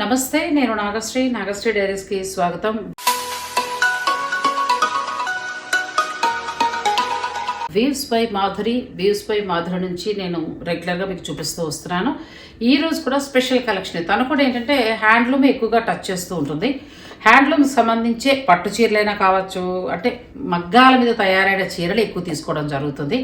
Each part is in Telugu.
నమస్తే నేను నాగశ్రీ. నాగశ్రీ డైరీస్కి స్వాగతం. Weaves by Madhuri weaves by Madhuri నుంచి నేను రెగ్యులర్గా మీకు చూపిస్తూ వస్తున్నాను. ఈ రోజు కూడా స్పెషల్ కలెక్షన్ తను కూడా ఏంటంటే హ్యాండ్లూమ్ ఎక్కువగా టచ్ చేస్తూ ఉంటుంది. హ్యాండ్లూమ్ సంబంధించే పట్టు చీరలైనా కావచ్చు అంటే మగ్గాల మీద తయారైన చీరలు ఎక్కువ తీసుకోవడం జరుగుతుంది.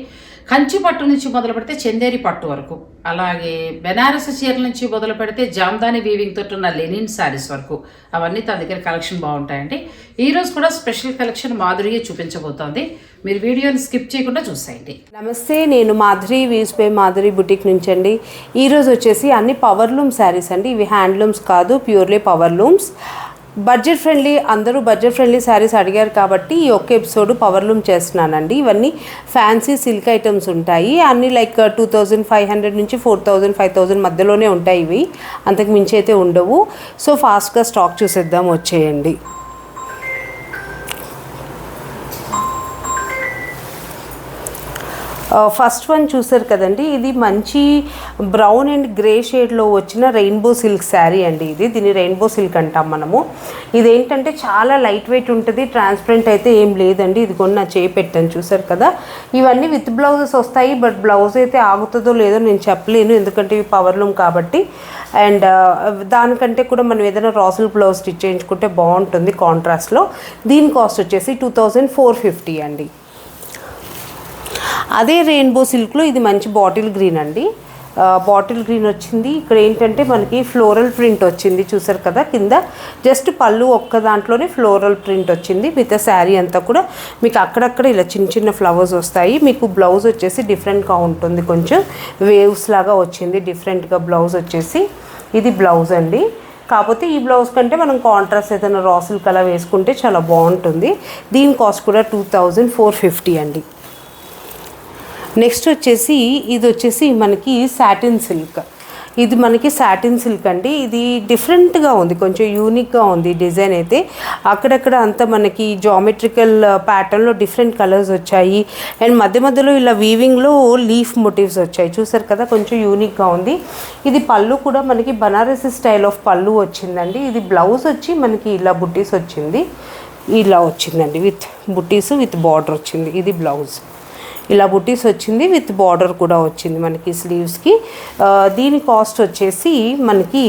కంచి పట్టు నుంచి మొదలు పెడితే చందేరి పట్టు వరకు. అలాగే బెనారస్ చీరల నుంచి మొదలు పెడితే జామ్దాని వీవింగ్ తోటి ఉన్న లెనిన్ శారీస్ వరకు. అవన్నీ తన దగ్గర కలెక్షన్ బాగుంటాయండి. ఈరోజు కూడా స్పెషల్ కలెక్షన్ మాధురిగా చూపించబోతోంది. మీరు వీడియోని స్కిప్ చేయకుండా చూసేయండి. నమస్తే నేను మాధురి వీస్పే మాధురి బుటిక్ నుంచి అండి ఈరోజు వచ్చేసి అన్ని పవర్ లూమ్ శారీస్ అండి. ఇవి హ్యాండ్లూమ్స్ కాదు purely power looms budget friendly అందరూ బడ్జెట్ ఫ్రెండ్లీ శారీస్ అడిగారు కాబట్టి ఈ ఒక్క ఎపిసోడ్ పవర్ లూమ్ చేస్తున్నానండి. ఇవన్నీ ఫ్యాన్సీ సిల్క్ ఐటమ్స్ ఉంటాయి. అన్ని like two thousand five hundred నుంచి ఫోర్ థౌజండ్ ఫైవ్ థౌజండ్ మధ్యలోనే ఉంటాయి ఇవి. అంతకు మించి అయితే ఉండవు. సో ఫాస్ట్గా స్టాక్ చూసేద్దాం వచ్చేయండి. ఫస్ట్ వన్ చూసారు కదండి. ఇది మంచి బ్రౌన్ అండ్ గ్రే షేడ్లో వచ్చిన రెయిన్బో సిల్క్ శారీ అండి ఇది. దీన్ని రెయిన్బో సిల్క్ అంటాం మనము. ఇదేంటంటే చాలా లైట్ వెయిట్ ఉంటుంది ట్రాన్స్పరెంట్ అయితే ఏం లేదండి. ఇది కొన్ని నా చేపెట్టాను చూసారు కదా. ఇవన్నీ విత్ బ్లౌజెస్ వస్తాయి బట్ బ్లౌజ్ అయితే ఆగుతుందో లేదో నేను చెప్పలేను. ఎందుకంటే ఇవి పవర్ లూమ్ కాబట్టి. అండ్ దానికంటే కూడా మనం ఏదైనా రాసుల్ బ్లౌజ్ స్టిచ్ చేయించుకుంటే బాగుంటుంది కాంట్రాస్ట్లో దీని కాస్ట్ వచ్చేసి టూ థౌజండ్ ఫోర్ ఫిఫ్టీ అండి. అదే రెయిన్బో సిల్క్లో ఇది మంచి బాటిల్ గ్రీన్ అండి. బాటిల్ గ్రీన్ వచ్చింది. ఇక్కడ ఏంటంటే మనకి ఫ్లోరల్ ప్రింట్ వచ్చింది. చూసారు కదా? కింద జస్ట్ పళ్ళు ఒక్క దాంట్లోనే ఫ్లోరల్ ప్రింట్ వచ్చింది. మిగతా శారీ అంతా కూడా. మీకు అక్కడక్కడ ఇలా చిన్న చిన్న ఫ్లవర్స్ వస్తాయి. మీకు బ్లౌజ్ వచ్చేసి డిఫరెంట్గా ఉంటుంది. కొంచెం వేవ్స్ లాగా వచ్చింది. డిఫరెంట్గా బ్లౌజ్ వచ్చేసి. ఇది బ్లౌజ్ అండి. కాకపోతే ఈ బ్లౌజ్ కంటే మనం కాంట్రాస్ట్ ఏదైనా రాసులు కలా వేసుకుంటే చాలా బాగుంటుంది. దీని కాస్ట్ కూడా టూ థౌజండ్ ఫోర్ ఫిఫ్టీ అండి. నెక్స్ట్ వచ్చేసి ఇది వచ్చేసి మనకి సాటిన్ సిల్క్ ఇది మనకి సాటిన్ సిల్క్ అండి. ఇది డిఫరెంట్గా ఉంది. కొంచెం యూనిక్గా ఉంది డిజైన్ అయితే. అక్కడక్కడ అంతా మనకి జామెట్రికల్ ప్యాటర్న్లో డిఫరెంట్ కలర్స్ వచ్చాయి. అండ్ మధ్య మధ్యలో ఇలా వీవింగ్లో లీఫ్ మోటివ్స్ వచ్చాయి. చూసారు కదా కొంచెం యూనిక్గా ఉంది. ఇది పళ్ళు కూడా మనకి బనారసి స్టైల్ ఆఫ్ పళ్ళు వచ్చిందండి. ఇది బ్లౌజ్ వచ్చి మనకి ఇలా బుట్టీస్ వచ్చింది. ఇలా వచ్చిందండి. విత్ బుట్టీస్ విత్ బార్డర్ వచ్చింది. ఇది బ్లౌజ్ ఇలా బుటీస్ వచ్చింది విత్ బార్డర్ కూడా వచ్చింది మనకి స్లీవ్స్కి. దీని కాస్ట్ వచ్చేసి మనకి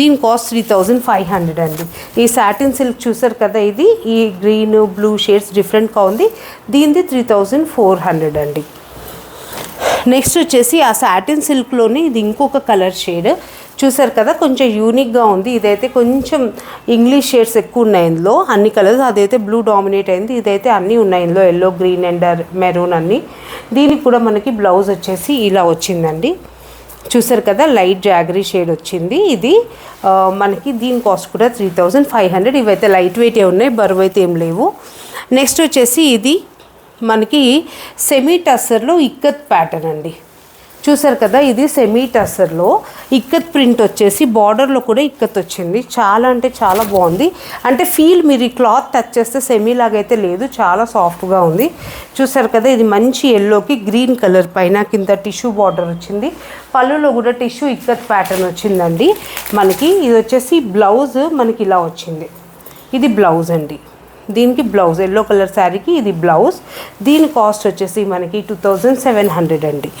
దీని cost three thousand five hundred అండి. ఈ సాటిన్ సిల్క్ చూసారు కదా ఇది? ఈ గ్రీన్ బ్లూ షేడ్స్ డిఫరెంట్గా ఉంది. దీనిది త్రీ థౌజండ్ ఫోర్ హండ్రెడ్ అండి. నెక్స్ట్ వచ్చేసి ఆ సాటిన్ సిల్క్లోనే ఇది ఇంకొక కలర్ షేడ్ చూసారు కదా కొంచెం యూనిక్గా ఉంది. ఇదైతే కొంచెం ఇంగ్లీష్ షేడ్స్ ఎక్కువ ఉన్నాయి ఇందులో. అన్ని కలర్స్ అదైతే బ్లూ డామినేట్ అయింది. ఇదైతే అన్నీ ఉన్నాయి ఇందులో. ఎల్లో గ్రీన్ అండ్ మెరూన్ అన్ని. దీనికి కూడా మనకి బ్లౌజ్ వచ్చేసి ఇలా వచ్చిందండి. చూసారు కదా లైట్ జాగరీ షేడ్ వచ్చింది. ఇది మనకి దీని కాస్ట్ కూడా త్రీ థౌజండ్ ఫైవ్ హండ్రెడ్ ఇవైతే లైట్ వెయిట్ ఉన్నాయి బరువు అయితే ఏం లేవు. నెక్స్ట్ వచ్చేసి ఇది మనకి సెమీ టస్సర్లో ఇక్కత్ ప్యాటర్న్ అండి. చూసారు కదా ఇది సెమీటస్సర్లో ఇక్కత్ ప్రింట్ వచ్చేసి బార్డర్లో కూడా ఇక్కత్ వచ్చింది. చాలా అంటే చాలా బాగుంది. అంటే ఫీల్ మీరు ఈ క్లాత్ టచ్ చేస్తే సెమీ లాగా అయితే లేదు చాలా సాఫ్ట్గా ఉంది. చూసారు కదా ఇది మంచి ఎల్లోకి గ్రీన్ కలర్ పైన కింద టిష్యూ బార్డర్ వచ్చింది. పళ్ళులో కూడా టిష్యూ ఇక్కత్ ప్యాటర్న్ వచ్చిందండి. మనకి ఇది వచ్చేసి బ్లౌజ్ మనకి ఇలా వచ్చింది. ఇది బ్లౌజ్ అండి. దీనికి బ్లౌజ్ ఎల్లో కలర్ శారీకి ఇది బ్లౌజ్. దీని కాస్ట్ వచ్చేసి మనకి టూ థౌజండ్ సెవెన్ హండ్రెడ్ అండి.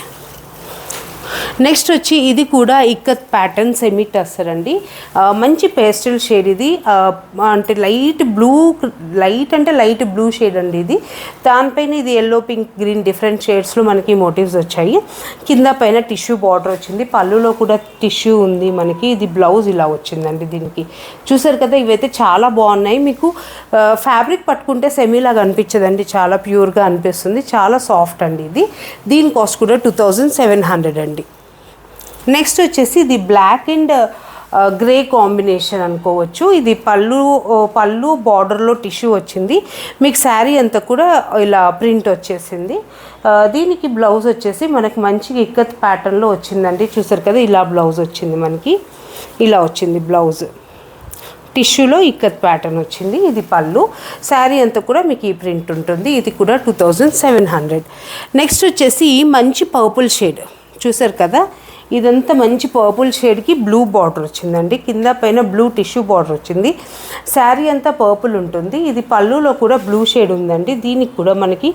నెక్స్ట్ వచ్చి ఇది కూడా ఇక్కత్ ప్యాటర్న్ సెమీ టస్సర్ అండి మంచి పేస్టల్ షేడ్ ఇది. అంటే లైట్ బ్లూ లైట్ అంటే లైట్ బ్లూ షేడ్ అండి ఇది. దానిపైన ఇది ఎల్లో పింక్ గ్రీన్ డిఫరెంట్ షేడ్స్లో మనకి మోటివ్స్ వచ్చాయి. కింద పైన టిష్యూ బార్డర్ వచ్చింది. పళ్ళులో కూడా టిష్యూ ఉంది మనకి. ఇది బ్లౌజ్ ఇలా వచ్చిందండి దీనికి. చూసారు కదా ఇవైతే చాలా బాగున్నాయి. మీకు ఫ్యాబ్రిక్ పట్టుకుంటే సెమీలాగా అనిపించదండి. చాలా ప్యూర్గా అనిపిస్తుంది. చాలా సాఫ్ట్ అండి ఇది. దీని కాస్ట్ కూడా టూ థౌజండ్ సెవెన్ హండ్రెడ్ అండి. నెక్స్ట్ వచ్చేసి ఇది బ్లాక్ అండ్ గ్రే కాంబినేషన్ అనుకోవచ్చు. ఇది పళ్ళు పళ్ళు బార్డర్లో టిష్యూ వచ్చింది. మీకు శారీ అంతా కూడా ఇలా ప్రింట్ వచ్చేసింది. దీనికి బ్లౌజ్ వచ్చేసి మనకి మంచి ఇక్కత్ ప్యాటర్న్లో వచ్చిందండి. చూసారు కదా ఇలా బ్లౌజ్ వచ్చింది మనకి. ఇలా వచ్చింది బ్లౌజ్. టిష్యూలో ఇక్కత్ ప్యాటర్న్ వచ్చింది. ఇది పళ్ళు. శారీ అంతా కూడా మీకు ఈ ప్రింట్ ఉంటుంది. ఇది కూడా two thousand seven hundred. Next వచ్చేసి మంచి పర్పుల్ షేడ్. చూసారు కదా ఇదంతా మంచి పర్పుల్ షేడ్కి బ్లూ బార్డర్ వచ్చిందండి. కింద పైన బ్లూ టిష్యూ బార్డర్ వచ్చింది. శారీ అంతా పర్పుల్ ఉంటుంది. ఇది పళ్ళులో కూడా బ్లూ షేడ్ ఉందండి. దీనికి కూడా మనకి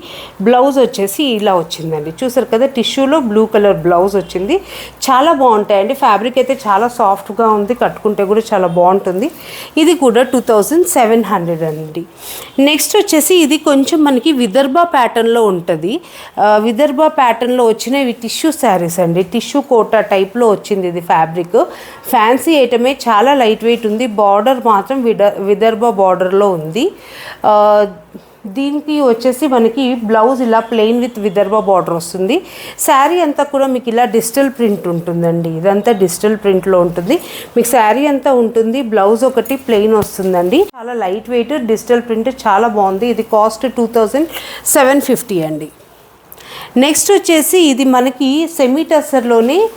బ్లౌజ్ వచ్చేసి ఇలా వచ్చిందండి. చూసారు కదా టిష్యూలో బ్లూ కలర్ బ్లౌజ్ వచ్చింది. చాలా బాగుంటాయండి. ఫ్యాబ్రిక్ అయితే చాలా సాఫ్ట్గా ఉంది. కట్టుకుంటే కూడా చాలా బాగుంటుంది. ఇది కూడా టూ థౌజండ్ సెవెన్ హండ్రెడ్ అండి. నెక్స్ట్ వచ్చేసి ఇది కొంచెం మనకి విదర్భ ప్యాటర్న్లో ఉంటుంది. విదర్భ ప్యాటర్న్లో వచ్చిన ఇవి టిష్యూ శారీస్ అండి. టిష్యూ కోటా టైప్లో వచ్చింది ఇది ఫ్యాబ్రిక్. ఫ్యాన్సీ ఐటమే చాలా లైట్ వెయిట్ ఉంది. బార్డర్ మాత్రం విడ విదర్భ బార్డర్లో ఉంది. దీనికి వచ్చేసి మనకి బ్లౌజ్ ఇలా ప్లెయిన్ విత్ విదర్భ బార్డర్ వస్తుంది. శారీ అంతా కూడా మీకు ఇలా డిజిటల్ ప్రింట్ ఉంటుందండి. ఇదంతా డిజిటల్ ప్రింట్లో ఉంటుంది. మీకు శారీ అంతా ఉంటుంది. బ్లౌజ్ ఒకటి ప్లెయిన్ వస్తుందండి. చాలా లైట్ వెయిట్ డిజిటల్ ప్రింట్ చాలా బాగుంది. ఇది cost two thousand seven fifty అండి. నెక్స్ట్ వచ్చేసి ఇది మనకి సెమీ టసర్లోనే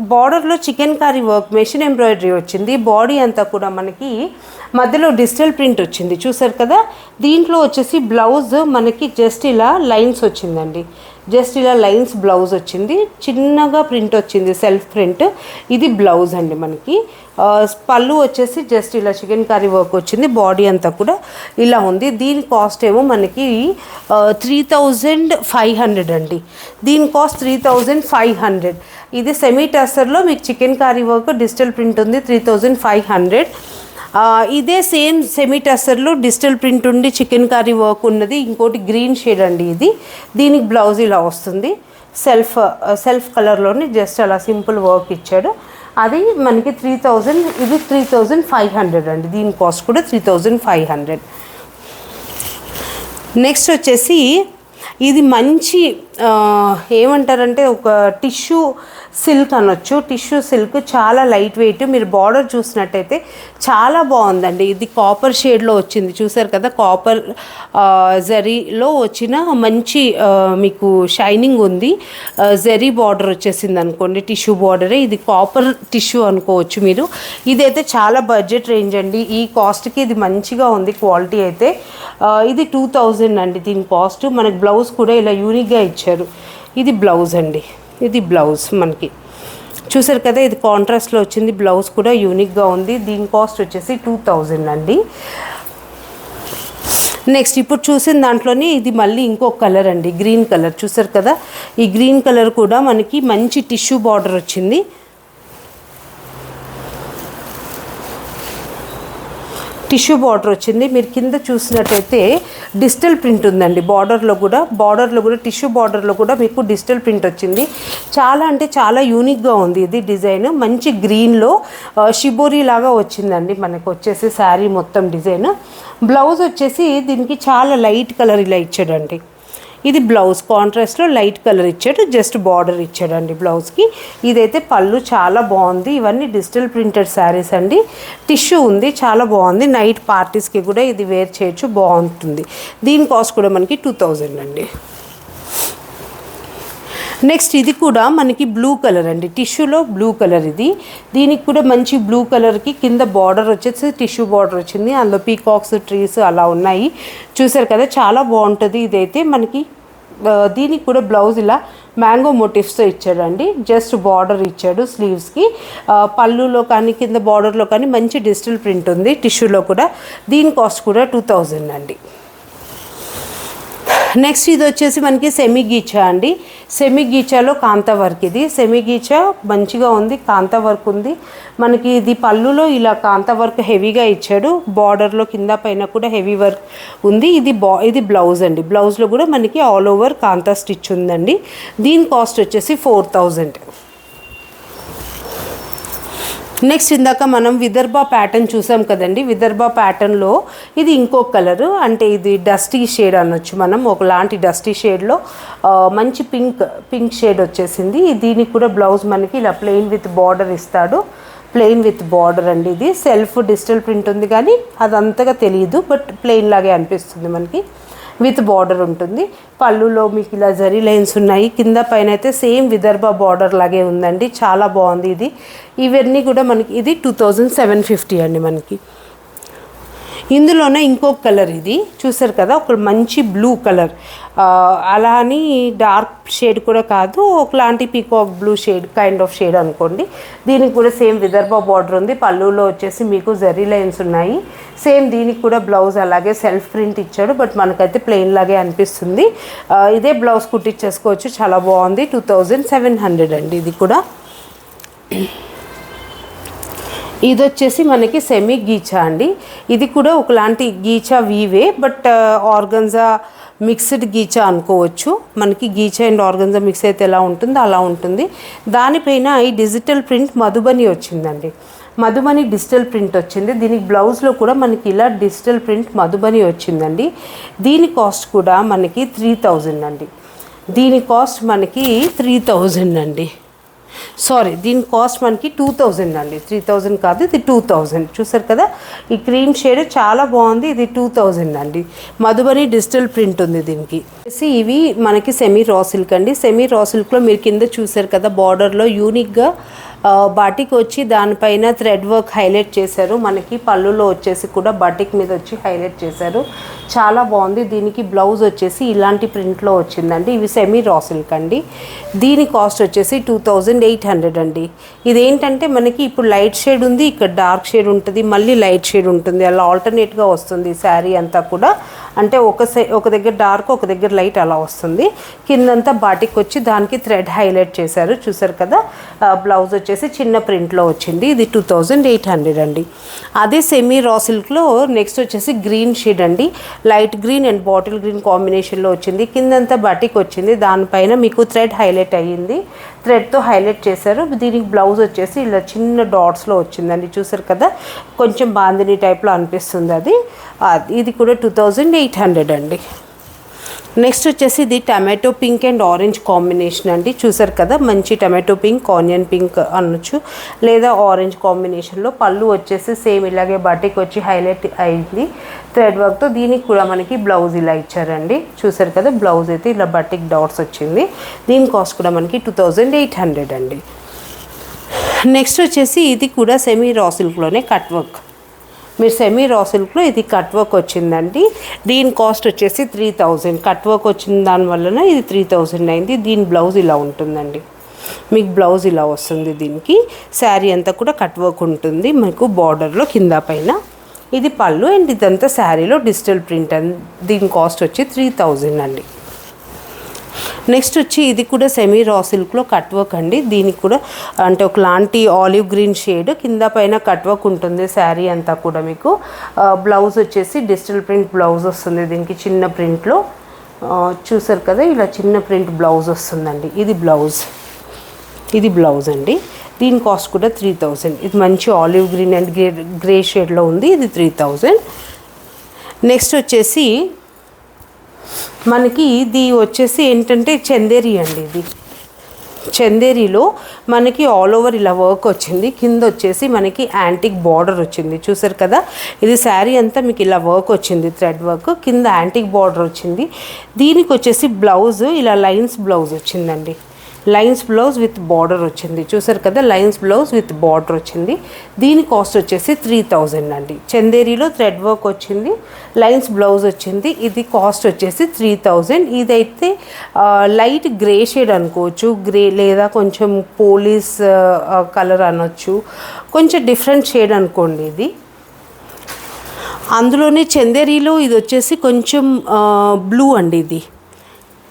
బార్డర్లో chikankari work machine embroidery వచ్చింది. బాడీ అంతా కూడా మనకి మధ్యలో డిజిటల్ ప్రింట్ వచ్చింది. చూసారు కదా? దీంట్లో వచ్చేసి బ్లౌజ్ మనకి జస్ట్ ఇలా లైన్స్ వచ్చిందండి. జస్ట్ ఇలా లైన్స్ బ్లౌజ్ వచ్చింది. చిన్నగా ప్రింట్ వచ్చింది సెల్ఫ్ ప్రింట్. ఇది బ్లౌజ్ అండి మనకి. పళ్ళు వచ్చేసి జస్ట్ ఇలా చికెన్ కర్రీ వర్క్ వచ్చింది. బాడీ అంతా కూడా ఇలా ఉంది. దీని కాస్ట్ ఏమో మనకి త్రీ థౌజండ్ ఫైవ్ హండ్రెడ్ అండి. దీని cost three thousand five hundred. ఇది సెమీ టసర్లో మీకు chikankari work digital print ఉంది త్రీ థౌజండ్ ఫైవ్ హండ్రెడ్. ఇదే సేమ్ సెమీ టసర్లో డిజిటల్ ప్రింట్ ఉండి చికెన్ కర్రీ వర్క్ ఉన్నది. ఇంకోటి గ్రీన్ షేడ్ అండి ఇది. దీనికి బ్లౌజ్ ఇలా వస్తుంది. సెల్ఫ్ సెల్ఫ్ కలర్లోని జస్ట్ అలా సింపుల్ వర్క్ ఇచ్చాడు. అది మనకి త్రీ థౌజండ్ ఇది త్రీ థౌజండ్ ఫైవ్ హండ్రెడ్ అండి. దీని కాస్ట్ కూడా three thousand five hundred. Next వచ్చేసి ఇది మంచి ఏమంటారంటే ఒక టిష్యూ సిల్క్ అనొచ్చు. టిష్యూ సిల్క్ చాలా లైట్ వెయిట్. మీరు బార్డర్ చూసినట్టయితే చాలా బాగుందండి. ఇది కాపర్ షేడ్లో వచ్చింది. చూసారు కదా? కాపర్ జరీలో వచ్చిన మంచి మీకు షైనింగ్ ఉంది. జరీ బార్డర్ వచ్చేసింది అనుకోండి. టిష్యూ బార్డరే. ఇది కాపర్ టిష్యూ అనుకోవచ్చు మీరు. ఇదైతే చాలా బడ్జెట్ రేంజ్ అండి. ఈ కాస్ట్కి ఇది మంచిగా ఉంది క్వాలిటీ అయితే. ఇది టూ థౌజండ్ అండి దీని కాస్ట్. మనకి బ్లౌజ్ కూడా ఇలా యూనిక్గా ఇచ్చారు. ఇది బ్లౌజ్ అండి. ఇది బ్లౌజ్ మనకి. చూసారు కదా ఇది కాంట్రాస్ట్లో వచ్చింది. బ్లౌజ్ కూడా యూనిక్గా ఉంది. దీని కాస్ట్ వచ్చేసి టూ థౌజండ్ అండి. నెక్స్ట్ ఇప్పుడు చూసిన దాంట్లోనే ఇది మళ్ళీ ఇంకో కలర్ అండి. గ్రీన్ కలర్ చూసారు కదా ఈ గ్రీన్ కలర్ కూడా మనకి మంచి టిష్యూ బార్డర్ వచ్చింది. టిష్యూ బార్డర్ వచ్చింది. మీరు కింద చూసినట్టయితే డిజిటల్ ప్రింట్ ఉందండి. బార్డర్లో కూడా బార్డర్లో కూడా టిష్యూ బార్డర్లో కూడా మీకు డిజిటల్ ప్రింట్ వచ్చింది. చాలా అంటే చాలా యూనిక్గా ఉంది ఇది డిజైన్. మంచి గ్రీన్లో షిబోరి లాగా వచ్చిందండి మనకు. వచ్చేసి శారీ మొత్తం డిజైన్. బ్లౌజ్ వచ్చేసి దీనికి చాలా లైట్ కలర్ ఇలా ఇచ్చాడండి. ఇది బ్లౌజ్ కాంట్రాస్ట్లో లైట్ కలర్ ఇచ్చాడు జస్ట్ బార్డర్ ఇచ్చాడండి బ్లౌజ్కి. ఇదైతే పళ్ళు చాలా బాగుంది. ఇవన్నీ డిజిటల్ ప్రింటెడ్ శారీస్ అండి. టిష్యూ ఉంది చాలా బాగుంది. నైట్ పార్టీస్కి కూడా ఇది వేర్ చేయొచ్చు బాగుంటుంది. దీని కాస్ట్ కూడా మనకి టూ థౌజండ్ అండి. నెక్స్ట్ ఇది కూడా మనకి బ్లూ కలర్ అండి. టిష్యూలో బ్లూ కలర్ ఇది. దీనికి కూడా మంచి బ్లూ కలర్కి కింద బార్డర్ వచ్చేసి టిష్యూ బార్డర్ వచ్చింది. అందులో పీకాక్స్ ట్రీస్ అలా ఉన్నాయి. చూసారు కదా చాలా బాగుంటుంది. ఇదైతే మనకి దీనికి కూడా బ్లౌజ్ ఇలా మ్యాంగో మోటివ్స్తో ఇచ్చాడండి. జస్ట్ బార్డర్ ఇచ్చాడు స్లీవ్స్కి. పళ్ళులో కానీ కింద బార్డర్లో కానీ మంచి డిజిటల్ ప్రింట్ ఉంది టిష్యూలో కూడా. దీని కాస్ట్ కూడా టూ థౌజండ్ అండి. నెక్స్ట్ ఇది వచ్చేసి మనకి సెమీ గీచా అండి. సెమీ గీచాలో కాంత వర్క్ ఇది. సెమీ గీచా మంచిగా ఉంది కాంత వర్క్ ఉంది. మనకి ఇది పళ్ళులో ఇలా కాంత వర్క్ హెవీగా ఇచ్చాడు. బార్డర్లో కింద పైన కూడా హెవీ వర్క్ ఉంది. ఇది బా ఇది బ్లౌజ్ అండి. బ్లౌజ్లో కూడా మనకి ఆల్ ఓవర్ కాంత స్టిచ్ ఉందండి. దీని కాస్ట్ వచ్చేసి ఫోర్ థౌజండ్. నెక్స్ట్ ఇందాక మనం విదర్భ ప్యాటర్న్ చూసాం కదండి. విదర్భ ప్యాటర్న్లో ఇది ఇంకో కలర్ అంటే ఇది డస్టీ షేడ్ అనొచ్చు మనం. ఒకలాంటి డస్టీ షేడ్లో మంచి పింక్ పింక్ షేడ్ వచ్చేసింది. దీనికి కూడా బ్లౌజ్ మనకి ఇలా ప్లెయిన్ విత్ బార్డర్ ఇస్తాడు. ప్లెయిన్ విత్ బార్డర్ అండి ఇది. సెల్ఫ్ డిజిటల్ ప్రింట్ ఉంది కానీ అది అంతగా తెలియదు బట్ ప్లెయిన్ లాగే అనిపిస్తుంది మనకి. విత్ బార్డర్ ఉంటుంది. పళ్ళులో మీకు ఇలా జరీ లైన్స్ ఉన్నాయి. కింద పైన అయితే సేమ్ విదర్భ బార్డర్ లాగే ఉందండి. చాలా బాగుంది ఇది. ఇవన్నీ కూడా మనకి ఇది టూ థౌజండ్ సెవెన్ ఫిఫ్టీ అండి మనకి. ఇందులోనే ఇంకొక కలర్ ఇది. చూసారు కదా ఒక మంచి బ్లూ కలర్. అలా అని డార్క్ షేడ్ కూడా కాదు ఒకలాంటి peacock blue shade kind of shade అనుకోండి. దీనికి కూడా సేమ్ విదర్భ బార్డర్ ఉంది. పళ్ళులో వచ్చేసి మీకు జరీ లైన్స్ ఉన్నాయి. సేమ్ దీనికి కూడా బ్లౌజ్ అలాగే సెల్ఫ్ ప్రింట్ ఇచ్చాడు బట్ మనకైతే ప్లెయిన్ లాగే అనిపిస్తుంది. ఇదే బ్లౌజ్ కుట్టించేసుకోవచ్చు. చాలా బాగుంది. టూ థౌజండ్ సెవెన్ హండ్రెడ్ అండి ఇది కూడా. ఇది వచ్చేసి మనకి సెమీ గీచా అండి. ఇది కూడా ఒకలాంటి ghicha weave but organza mixed ghicha అనుకోవచ్చు. మనకి గీచా అండ్ ఆర్గన్జా మిక్స్ అయితే ఎలా ఉంటుందో అలా ఉంటుంది. దానిపైన ఈ డిజిటల్ ప్రింట్ మధుబని వచ్చిందండి. మధుబని డిజిటల్ ప్రింట్ వచ్చింది. దీనికి బ్లౌజ్లో కూడా మనకి ఇలా డిజిటల్ ప్రింట్ మధుబని వచ్చిందండి. దీని కాస్ట్ కూడా మనకి త్రీ థౌజండ్ అండి. దీని కాస్ట్ మనకి త్రీ థౌజండ్ అండి. సారీ దీని కాస్ట్ మనకి టూ థౌజండ్ అండి. త్రీ థౌజండ్ కాదు ఇది టూ థౌజండ్ చూసారు కదా? ఈ క్రీమ్ షేడ్ చాలా బాగుంది ఇది టూ థౌజండ్ అండి. మధుబని డిజిటల్ ప్రింట్ ఉంది దీనికి. వచ్చేసి ఇవి మనకి సెమీ రా సిల్క్ అండి. సెమీ రా సిల్క్లో మీరు కింద చూసారు కదా బార్డర్లో యూనిక్గా బాటిక్ వచ్చి దానిపైన థ్రెడ్ వర్క్ హైలైట్ చేశారు. మనకి పళ్ళులో వచ్చేసి కూడా బాటిక్ మీద వచ్చి హైలైట్ చేశారు. చాలా బాగుంది. దీనికి బ్లౌజ్ వచ్చేసి ఇలాంటి ప్రింట్లో వచ్చిందండి. ఇవి సెమీ రా సిల్క్ అండి. దీని కాస్ట్ వచ్చేసి టూ థౌజండ్ ఎయిట్ హండ్రెడ్ అండి. ఇదేంటంటే మనకి ఇప్పుడు లైట్ షేడ్ ఉంది ఇక్కడ డార్క్ షేడ్ ఉంటుంది మళ్ళీ లైట్ షేడ్ ఉంటుంది. అలా ఆల్టర్నేట్గా వస్తుంది శారీ అంతా కూడా. అంటే ఒక సై ఒక దగ్గర డార్క్ ఒక దగ్గర లైట్ అలా వస్తుంది. కిందంతా బాటిక్ వచ్చి దానికి థ్రెడ్ హైలైట్ చేశారు. చూసారు కదా? బ్లౌజ్ వచ్చేసి చిన్న ప్రింట్లో వచ్చింది. ఇది టూ థౌజండ్ ఎయిట్ హండ్రెడ్ అండి. అదే సెమీ రా సిల్క్లో నెక్స్ట్ వచ్చేసి గ్రీన్ షేడ్ అండి. Light green and bottle green కాంబినేషన్లో వచ్చింది. కిందంతా బటిక్ వచ్చింది. దానిపైన మీకు థ్రెడ్ హైలైట్ అయ్యింది. థ్రెడ్తో హైలైట్ చేశారు. దీనికి బ్లౌజ్ వచ్చేసి ఇలా చిన్న డాట్స్లో వచ్చిందండి. చూసారు కదా? కొంచెం బాందిని టైప్లో అనిపిస్తుంది అది- ఇది కూడా టూ థౌజండ్ ఎయిట్ హండ్రెడ్ అండి. నెక్స్ట్ వచ్చేసి ఇది tomato pink and orange combination అండి. చూసారు కదా మంచి టమాటో పింక్ ఆనియన్ పింక్ అనొచ్చు. లేదా ఆరెంజ్ కాంబినేషన్లో పళ్ళు వచ్చేసి సేమ్ ఇలాగే బటిక్ వచ్చి హైలైట్ అయింది. థ్రెడ్ వర్క్తో దీనికి కూడా మనకి బ్లౌజ్ ఇలా ఇచ్చారండి. చూసారు కదా బ్లౌజ్ అయితే ఇలా బటిక్ డాట్స్ వచ్చింది. దీని కాస్ట్ కూడా మనకి టూ థౌజండ్ ఎయిట్ హండ్రెడ్ అండి. నెక్స్ట్ వచ్చేసి ఇది కూడా సెమీ రా సిల్క్లోనే కట్ వర్క్. మీరు సెమీ రా సిల్క్లో ఇది కట్ వర్క్ వచ్చిందండి. దీని కాస్ట్ వచ్చేసి త్రీ థౌజండ్ కట్ వర్క్ వచ్చిన దాని ఇది త్రీ థౌజండ్ అయింది. దీని బ్లౌజ్ ఇలా ఉంటుందండి. మీకు బ్లౌజ్ ఇలా వస్తుంది దీనికి. శారీ అంతా కూడా కట్ వర్క్ ఉంటుంది. మీకు బార్డర్లో కింద పైన. ఇది పళ్ళు అండ్ ఇదంతా శారీలో డిజిటల్ ప్రింట్ అండ్ దీని కాస్ట్ వచ్చి త్రీ థౌజండ్ అండి. నెక్స్ట్ వచ్చి ఇది కూడా సెమీ రా సిల్క్లో కట్ వర్క్ అండి. దీనికి కూడా అంటే ఒకలాంటి ఆలివ్ గ్రీన్ షేడ్ కింద పైన కట్ వర్క్ ఉంటుంది శారీ అంతా కూడా మీకు. బ్లౌజ్ వచ్చేసి డిజిటల్ ప్రింట్ బ్లౌజ్ వస్తుంది దీనికి చిన్న ప్రింట్లో చూసారు కదా ఇలా చిన్న ప్రింట్ బ్లౌజ్ వస్తుందండి. ఇది బ్లౌజ్ ఇది బ్లౌజ్ అండి. దీని కాస్ట్ కూడా త్రీ థౌజండ్ ఇది మంచి olive green and grey grey షేడ్లో ఉంది. ఇది త్రీ థౌజండ్ నెక్స్ట్ వచ్చేసి మనకి ఇది వచ్చేసి ఏంటంటే చందేరి అండి ఇది. చందేరిలో మనకి ఆల్ ఓవర్ ఇలా వర్క్ వచ్చింది. కింద వచ్చేసి మనకి యాంటిక్ బార్డర్ వచ్చింది. చూసారు కదా? ఇది శారీ అంతా మీకు ఇలా వర్క్ వచ్చింది థ్రెడ్ వర్క్ కింద యాంటిక్ బార్డర్ వచ్చింది. దీనికి వచ్చేసి బ్లౌజ్ ఇలా లైన్స్ బ్లౌజ్ వచ్చిందండి. లైన్స్ బ్లౌజ్ విత్ బార్డర్ వచ్చింది. చూసారు కదా లైన్స్ బ్లౌజ్ విత్ బార్డర్ వచ్చింది. దీని కాస్ట్ వచ్చేసి త్రీ థౌజండ్ అండి. చందేరిలో థ్రెడ్ వర్క్ వచ్చింది లైన్స్ బ్లౌజ్ వచ్చింది. ఇది కాస్ట్ వచ్చేసి త్రీ థౌజండ్ ఇదైతే లైట్ గ్రే షేడ్ అనుకోవచ్చు గ్రే లేదా కొంచెం పోలీస్ కలర్ అనొచ్చు. కొంచెం డిఫరెంట్ షేడ్ అనుకోండి ఇది. అందులోనే చందేరిలో ఇది వచ్చేసి కొంచెం బ్లూ అండి ఇది.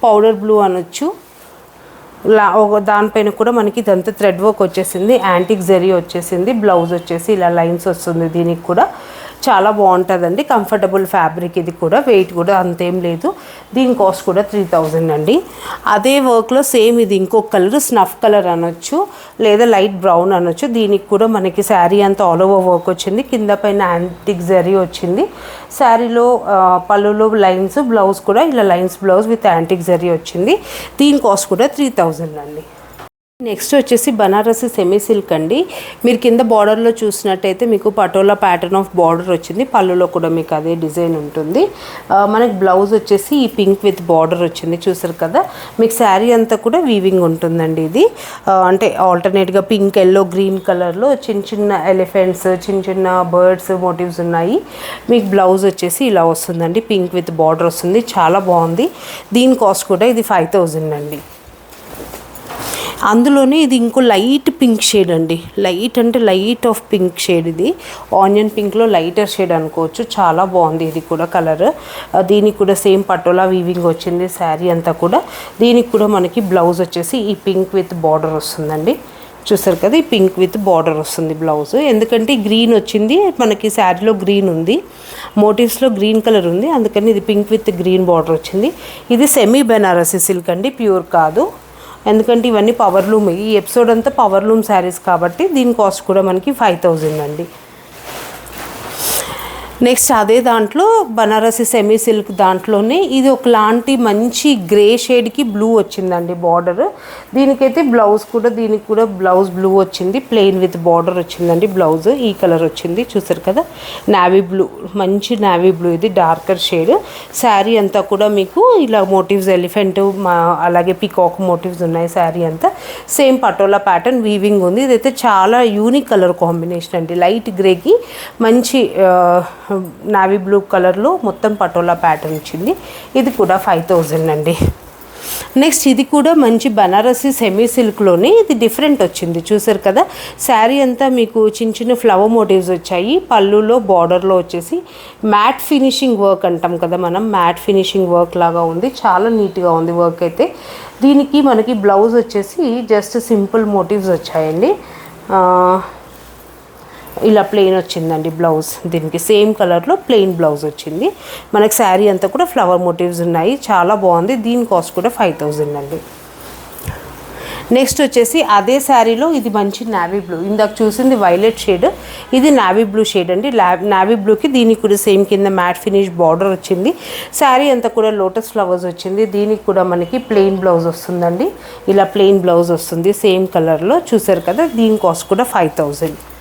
పౌడర్ బ్లూ అనొచ్చు. లా ఒక దానిపైన కూడా మనకి ఇదంతా థ్రెడ్ వర్క్ వచ్చేసింది యాంటిక్ జరీ వచ్చేసింది బ్లౌజ్ వచ్చేసి ఇలా లైన్స్ వస్తుంది దీనికి కూడా. చాలా బాగుంటుందండి. కంఫర్టబుల్ ఫ్యాబ్రిక్ ఇది కూడా. వెయిట్ కూడా అంతేం లేదు. దీని కాస్ట్ కూడా త్రీ థౌజండ్ అండి. అదే వర్క్లో సేమ్ ఇది ఇంకొక కలర్ స్నఫ్ కలర్ అనొచ్చు లేదా లైట్ బ్రౌన్ అనొచ్చు. దీనికి కూడా మనకి శారీ అంతా ఆల్ ఓవర్ వర్క్ వచ్చింది. కింద పైన యాంటిక్ జరీ వచ్చింది. శారీలో పళ్ళులో లైన్స్ బ్లౌజ్ కూడా ఇలా lines blouse with antique zari వచ్చింది. దీని కాస్ట్ కూడా త్రీ థౌజండ్ అండి. నెక్స్ట్ వచ్చేసి బనారసి సెమీ సిల్క్ అండి. మీరు కింద బార్డర్లో చూసినట్టయితే మీకు పటోలా ప్యాటర్న్ ఆఫ్ బార్డర్ వచ్చింది. పళ్ళులో కూడా మీకు అదే డిజైన్ ఉంటుంది. మనకి బ్లౌజ్ వచ్చేసి ఈ పింక్ విత్ బార్డర్ వచ్చింది. చూసారు కదా? మీకు శారీ అంతా కూడా వీవింగ్ ఉంటుందండి ఇది. అంటే ఆల్టర్నేట్గా పింక్ ఎల్లో గ్రీన్ కలర్లో చిన్న చిన్న ఎలిఫెంట్స్ చిన్న చిన్న బర్డ్స్ మోటివ్స్ ఉన్నాయి. మీకు బ్లౌజ్ వచ్చేసి ఇలా వస్తుందండి. పింక్ విత్ బార్డర్ వస్తుంది. చాలా బాగుంది. దీని కాస్ట్ కూడా ఇది ఫైవ్ థౌజండ్ అండి. అందులోనే ఇది ఇంకో లైట్ పింక్ షేడ్ అండి. లైట్ అంటే లైట్ ఆఫ్ పింక్ షేడ్ ఇది. ఆనియన్ పింక్లో లైటర్ షేడ్ అనుకోవచ్చు. చాలా బాగుంది ఇది కూడా కలర్. దీనికి కూడా సేమ్ పటోలా వీవింగ్ వచ్చింది శారీ అంతా కూడా. దీనికి కూడా మనకి బ్లౌజ్ వచ్చేసి ఈ పింక్ విత్ బార్డర్ వస్తుందండి. చూసారు కదా ఈ పింక్ విత్ బార్డర్ వస్తుంది బ్లౌజ్. ఎందుకంటే గ్రీన్ వచ్చింది మనకి శారీలో గ్రీన్ ఉంది. మోటివ్స్లో గ్రీన్ కలర్ ఉంది. అందుకని ఇది పింక్ విత్ గ్రీన్ బార్డర్ వచ్చింది. ఇది సెమీ బెనారసీ సిల్క్ అండి ప్యూర్ కాదు. ఎందుకంటే ఇవన్నీ పవర్ లూమ్ ఈ ఎపిసోడ్ అంతా పవర్ లూమ్ శారీస్ కాబట్టి దీని కాస్ట్ కూడా మనకి ఫైవ్ థౌజండ్ అండి. నెక్స్ట్ అదే దాంట్లో బనారసి సెమీ సిల్క్ దాంట్లోనే ఇది ఒకలాంటి మంచి గ్రే షేడ్కి బ్లూ వచ్చిందండి బార్డర్ దీనికైతే బ్లౌజ్ కూడా దీనికి కూడా బ్లౌజ్ బ్లూ వచ్చింది. ప్లెయిన్ విత్ బార్డర్ వచ్చిందండి బ్లౌజ్ ఈ కలర్ వచ్చింది. చూసారు కదా? నావీ బ్లూ మంచి నావీ బ్లూ ఇది డార్కర్ షేడ్ శారీ అంతా కూడా మీకు ఇలా మోటివ్స్ ఎలిఫెంట్ మా అలాగే పికాక్ మోటివ్స్ ఉన్నాయి శారీ అంతా. సేమ్ పటోలా ప్యాటర్న్ వీవింగ్ ఉంది. ఇదైతే చాలా యూనిక్ కలర్ కాంబినేషన్ అండి. లైట్ గ్రేకి మంచి నావీ బ్లూ కలర్లో మొత్తం పటోలా ప్యాటర్న్ ఇచ్చింది. ఇది కూడా ఫైవ్ థౌజండ్ అండి. నెక్స్ట్ ఇది కూడా మంచి బనారసి సెమీ సిల్క్లోనే ఇది డిఫరెంట్ వచ్చింది. చూసారు కదా? శారీ అంతా మీకు చిన్న చిన్న ఫ్లవర్ మోటివ్స్ వచ్చాయి. పళ్ళులో బార్డర్లో వచ్చేసి మ్యాట్ ఫినిషింగ్ వర్క్ అంటాం కదా మనం. మ్యాట్ ఫినిషింగ్ వర్క్ లాగా ఉంది. చాలా నీట్గా ఉంది వర్క్ అయితే. దీనికి మనకి బ్లౌజ్ వచ్చేసి జస్ట్ సింపుల్ మోటివ్స్ వచ్చాయండి. ఇలా ప్లెయిన్ వచ్చిందండి బ్లౌజ్ దీనికి సేమ్ కలర్లో ప్లెయిన్ బ్లౌజ్ వచ్చింది. మనకి శారీ అంతా కూడా ఫ్లవర్ మోటివ్స్ ఉన్నాయి. చాలా బాగుంది. దీని కాస్ట్ కూడా ఫైవ్ థౌజండ్ అండి. నెక్స్ట్ వచ్చేసి అదే శారీలో ఇది మంచి నావీ బ్లూ ఇందాక చూసింది వైలెట్ షేడ్ ఇది నావీ బ్లూ షేడ్ అండి. నావీ బ్లూకి దీనికి కూడా సేమ్ కింద మ్యాట్ ఫినిష్ బార్డర్ వచ్చింది. శారీ అంతా కూడా లోటస్ ఫ్లవర్స్ వచ్చింది. దీనికి కూడా మనకి ప్లెయిన్ బ్లౌజ్ వస్తుందండి. ఇలా ప్లెయిన్ బ్లౌజ్ వస్తుంది. సేమ్ కలర్లో చూసారు కదా? దీని కాస్ట్ కూడా ఫైవ్ థౌజండ్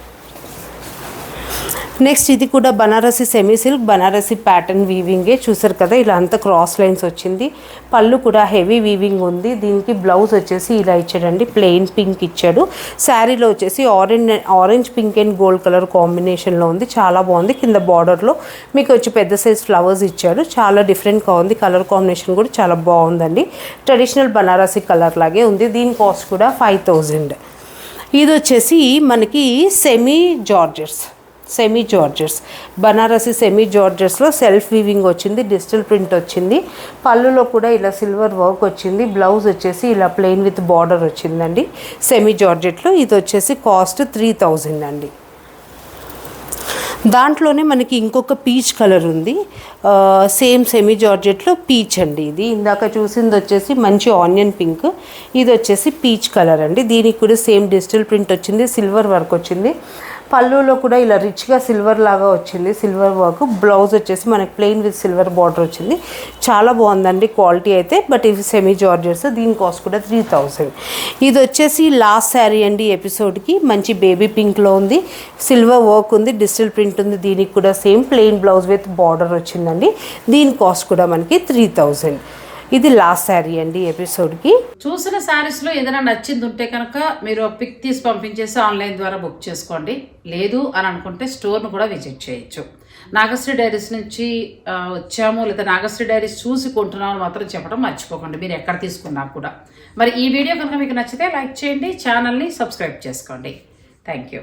నెక్స్ట్ ఇది కూడా Banarasi semi silk Banarasi pattern వీవింగే చూసారు కదా ఇలా అంతా క్రాస్ లైన్స్ వచ్చింది. పళ్ళు కూడా హెవీ వీవింగ్ ఉంది. దీనికి బ్లౌజ్ వచ్చేసి ఇలా ఇచ్చాడండి ప్లెయిన్ పింక్ ఇచ్చాడు. శారీలో వచ్చేసి orange orange pink and gold colour కాంబినేషన్లో ఉంది. చాలా బాగుంది. కింద బార్డర్లో మీకు వచ్చి పెద్ద సైజ్ ఫ్లవర్స్ ఇచ్చాడు. చాలా డిఫరెంట్గా ఉంది. కలర్ కాంబినేషన్ కూడా చాలా బాగుందండి. ట్రెడిషనల్ బనారసి కలర్ లాగే ఉంది. దీని కాస్ట్ కూడా ఫైవ్ థౌజండ్ ఇది వచ్చేసి మనకి semi georgettes semi georgettes Banarasi semi జార్జెస్లో self weaving వచ్చింది డిజిటల్ ప్రింట్ వచ్చింది. పళ్ళులో కూడా ఇలా సిల్వర్ వర్క్ వచ్చింది. బ్లౌజ్ వచ్చేసి ఇలా ప్లెయిన్ విత్ బార్డర్ వచ్చిందండి. సెమీ జార్జెట్లో ఇది వచ్చేసి కాస్ట్ త్రీ థౌజండ్ అండి. దాంట్లోనే మనకి ఇంకొక పీచ్ కలర్ ఉంది. సేమ్ సెమీ జార్జెట్లో పీచ్ అండి ఇది. ఇందాక చూసింది వచ్చేసి మంచి ఆనియన్ పింక్ ఇది వచ్చేసి పీచ్ కలర్ అండి. దీనికి కూడా సేమ్ డిజిటల్ ప్రింట్ వచ్చింది సిల్వర్ వర్క్ వచ్చింది. పళ్ళులో కూడా ఇలా రిచ్గా సిల్వర్ లాగా వచ్చింది. సిల్వర్ వర్క్ బ్లౌజ్ వచ్చేసి మనకి ప్లెయిన్ విత్ సిల్వర్ బార్డర్ వచ్చింది. చాలా బాగుందండి క్వాలిటీ అయితే. బట్ ఇవి సెమీ జార్జెస్ దీని కాస్ట్ కూడా త్రీ థౌసండ్ ఇది వచ్చేసి లాస్ట్ శారీ అండి ఎపిసోడ్కి మంచి బేబీ పింక్లో ఉంది. సిల్వర్ వర్క్ ఉంది. డిజిటల్ ప్రింట్ ఉంది. దీనికి కూడా same plain blouse with border వచ్చిందండి. దీని కాస్ట్ కూడా మనకి త్రీ థౌజండ్ ఇది లాస్ట్ శారీ అండి ఎపిసోడ్కి. చూసిన శారీస్లో ఏదైనా నచ్చింది ఉంటే కనుక మీరు పిక్ తీసి పంపించేసి ఆన్లైన్ ద్వారా బుక్ చేసుకోండి. లేదు అని అనుకుంటే స్టోర్ను కూడా విజిట్ చేయొచ్చు. నాగశ్రీ డైరీస్ నుంచి వచ్చాము లేదా నాగశ్రీ డైరీస్ చూసి కొంటున్నామని మాత్రం చెప్పడం మర్చిపోకండి. మీరు ఎక్కడ తీసుకున్నా కూడా. మరి ఈ వీడియో కనుక మీకు నచ్చితే లైక్ చేయండి ఛానల్ని సబ్స్క్రైబ్ చేసుకోండి. Thank you.